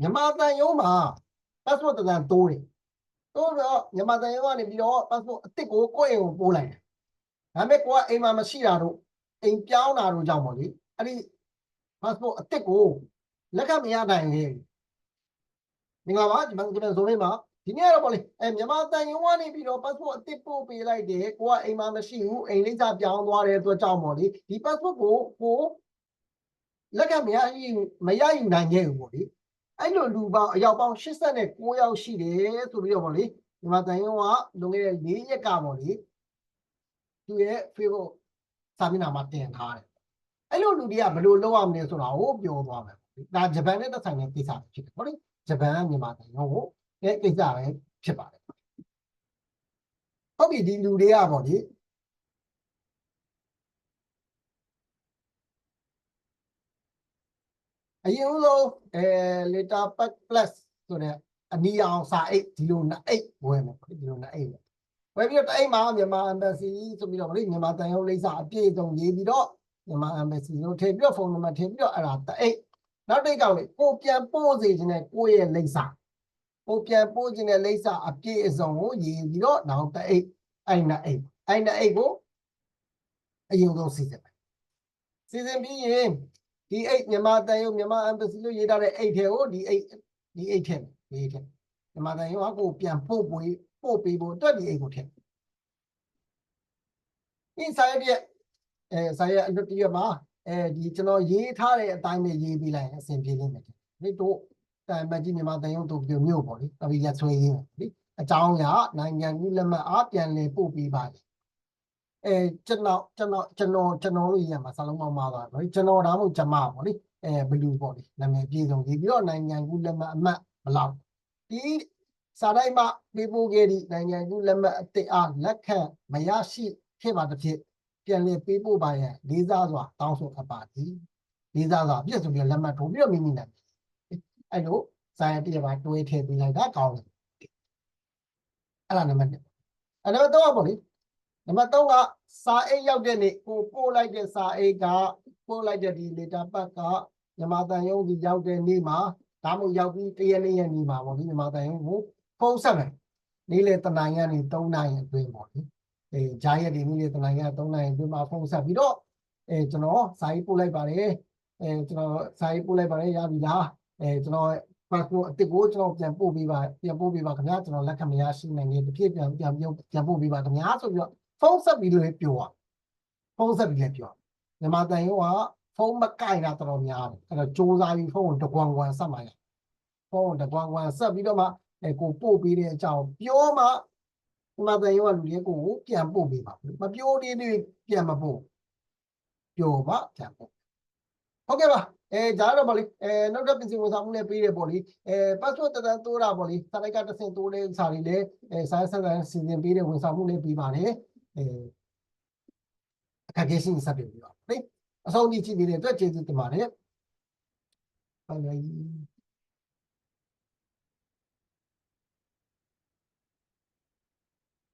မြန်မာတန်ရုံးမှာ passport တစ်တန်တိုးတယ်တိုးတော့မြန်မာတန်ရုံးကနေပြီးတော့ passport အစ်စ်ကိုကိုယ့်အိမ်ကိုပို့လိုက်တယ်ဒါပေမဲ့ကိုကအိမ်မှာမရှိတာတို့အိမ်ပြောင်းတာတို့ကြောင့်ပေါ့လေအဲ့ဒီ passport အစ်စ်ကိုလက်ခံမရနိုင်လေမင်္ဂလာပါဒီမှာကျွန်တော်ဇိုင်းမှာဒီနေ့ကတော့ပေါ့လေအဲမြန်မာတန်ရုံးကနေပြီးတော့ passport အစ်စ်ပို့ပေးလိုက်တယ်ကိုကအိမ်မှာမရှိဘူးအိမ်လိပ်စာပြောင်းသွားတဲ့အတွက်ကြောင့်ပေါ့လေဒီ passport ကိုကိုလက်ကမရယူမရယူနိုင်ခဲ့ဘူးပေါ့လေ အဲ့လိုလူပေါင်းအယောက်ပေါင်း89ယောက်ရှိတယ်ဆိုပြီးတော့ပေါ့လေမြန်မာတန်ရုံးကလွန်ခဲ့တဲ့၄ရက်ကပေါ့လေသူရဲ့ Facebook စာမျက်နှာမှာတင်ထားတယ်အဲ့လိုလူတွေကဘယ်လိုလုပ်ရမလဲဆိုတာကိုပြောသွားမယ်ပေါ့လေဒါဂျပန်နဲ့သက်ဆိုင်တဲ့ကိစ္စပဲဖြစ်တယ်ပေါ့လေဂျပန်ကမြန်မာတန်ရုံးကိုတဲ့ကိစ္စပဲဖြစ်ပါတယ်ဟုတ်ပြီဒီလူတွေကပေါ့လေ အရင်ဦးဆုံးအဲ letter pack plus ဆိုတဲ့အနီအောင်စာအိတ်ဒီလိုနှစ်အိတ်ဝယ်မယ်ဒီလိုနှစ်အိတ်ဝယ်ဝယ်ပြီးတော့တစ်အိတ်မှာမြန်မာ embassy ဆိုပြီးတော့ဗလိမြန်မာတန်ရုံးလိပ်စာအပြည့်အစုံရေးပြီးတော့မြန်မာ embassy လို့ထည့်ပြီးတော့ဖုန်းနံပါတ်ထည့်ပြီးတော့အဲ့ဒါတစ်အိတ်နောက်တစ်အိတ်ကလေကိုပြန်ပို့စေခြင်းနဲ့ကိုယ့်ရဲ့လိပ်စာကိုပြန်ပို့ခြင်းနဲ့လိပ်စာအပြည့်အစုံကိုရေးပြီးတော့နောက်တစ်အိတ်အဲ့နှစ်အိတ်အဲ့နှစ်အိတ်ကိုအရင်ဆုံးစီစဉ်မယ်စီစဉ်ပြီးရင် ဒီအိတ်မြန်မာတန်ရုံမြန်မာ embassy လို့ရေးထားတဲ့အိတ်ထဲကိုဒီအိတ်ဒီအိတ်ထဲဒီအိတ်ထဲမြန်မာတန်ရုံကကိုပြန်ပို့ပေးပို့ပေးဖို့အတွက်ဒီအိတ်ကိုထည့်ဒီစာရွက်ရဲ့အဲစာရွက်အလွတ်တရမှာအဲဒီကျွန်တော်ရေးထားတဲ့အတိုင်းပဲရေးပေးလိုက်ရင်အဆင်ပြေလိမ့်မယ်ဒီတို့တိုင်မကြီးမြန်မာတန်ရုံတို့ပြမြို့ပေါ့လေတပီရက်ဆွေးရင်းလေအကြောင်းအရာနိုင်ငံကြီးလက်မှတ်အားပြန်လည်ပို့ပေးပါတယ် အဲကျွန်တော်ကျွန်တော်ကျွန်တော်ကျွန်တော်လို့ရမှာစာလုံးပေါင်းမှာပါနော်ကျွန်တော်ဒါမှမဟုတ်ကျွန်မပေါ့လေအဲဘလူးပေါ့လေနာမည်ပြည့်စုံရေးပြီးတော့နိုင်ငံကူးလက်မှတ်အမှတ်ဘလောက်ဒီစာတိုင်းမှာပေးပို့ခဲ့သည့်နိုင်ငံကူးလက်မှတ်အစ်အားလက်ခံမရရှိခဲ့ပါတစ်ဖြစ်ပြန်လည်ပေးပို့ပါရန်လေးစားစွာတောင်းဆိုအပ်ပါသည်လေးစားစွာပြည့်စုံပြီးလက်မှတ်ထိုးပြီးတော့မိမိနိုင်အဲ့လိုစာရတရပါတွေးထည့်ပေးလိုက်တာကောင်းတယ်အဲ့ဒါနံပါတ်1အဲ့နံပါတ်3ကပေါ့လေ နံပါတ်3ကစာအိတ်ရောက်တဲ့နေ့ကိုပို့လိုက်တဲ့စာအိတ်ကပို့လိုက်တဲ့ဒီ letter pack ကမြန်မာတန်ရုံးကြီးရောက်တဲ့နေ့မှာဒါမှမဟုတ်ရောက်ပြီးတရက်နေ့ရက်နေ့မှာပေါ့ဒီမြန်မာတန်ရုံးကိုဖုန်းဆက်မယ်နေ့လေတနင်္ဂနွေကနေ3နာရီအတွင်းပေါ့ဒီအဲဂျာရက်ဒီနေ့လေတနင်္ဂနွေ3နာရီအတွင်းမှာဖုန်းဆက်ပြီးတော့အဲကျွန်တော်စာရေးပို့လိုက်ပါတယ်အဲကျွန်တော်စာရေးပို့လိုက်ပါတယ်ရပြီလားအဲကျွန်တော် passport အစ်စ်ကိုကျွန်တော်ပြန်ပို့ပေးပါပြန်ပို့ပေးပါခင်ဗျာကျွန်တော်လက်ခံမရရှိနိုင်တဲ့တစ်ဖြစ်ပြန်ပြန်ပြန်ပို့ပေးပါခင်ဗျာဆိုပြီးတော့ ဖုန်းဆက်ပြီးလည်းပြောอ่ะဖုန်းဆက်ပြီးလည်းပြောမြန်မာတန်ရုံးကဖုန်းမကင်တာတော်တော်များတယ်အဲ့တော့စူးစမ်းပြီးဖုန်းကိုတကွန်ကွန်ဆက်မှရဖုန်းကိုတကွန်ကွန်ဆက်ပြီးတော့မှအဲကိုပို့ပေးတဲ့အကြောင်းပြောမှမြန်မာတန်ရုံးကလူတွေကိုကိုပြန်ပို့ပေးပါမပြောသေးသေးပြန်မပို့ပြောမှပြန်ပို့ဟုတ်ကဲ့ပါအဲဒါတော့ဗောလေအဲနောက်တစ်ပြင်စင်ဝန်ဆောင်မှုလည်းပေးတယ်ဗောလေအဲ password တန်းတိုးတာဗောလေစာလိုက်ကတစ်ဆင့်တိုးတဲ့စာတွေလည်းအဲစာဆက်ဆက်စီစဉ်ပေးတဲ့ဝန်ဆောင်မှုလည်းပေးပါတယ် အဲအခက်အခဲရှိရင်ဆက်ပြပြီးပါလေအဆုံးထိကြည့်နေတဲ့အတွက်ကျေးဇူးတင်ပါတယ်ဘိုင်ဘိုင်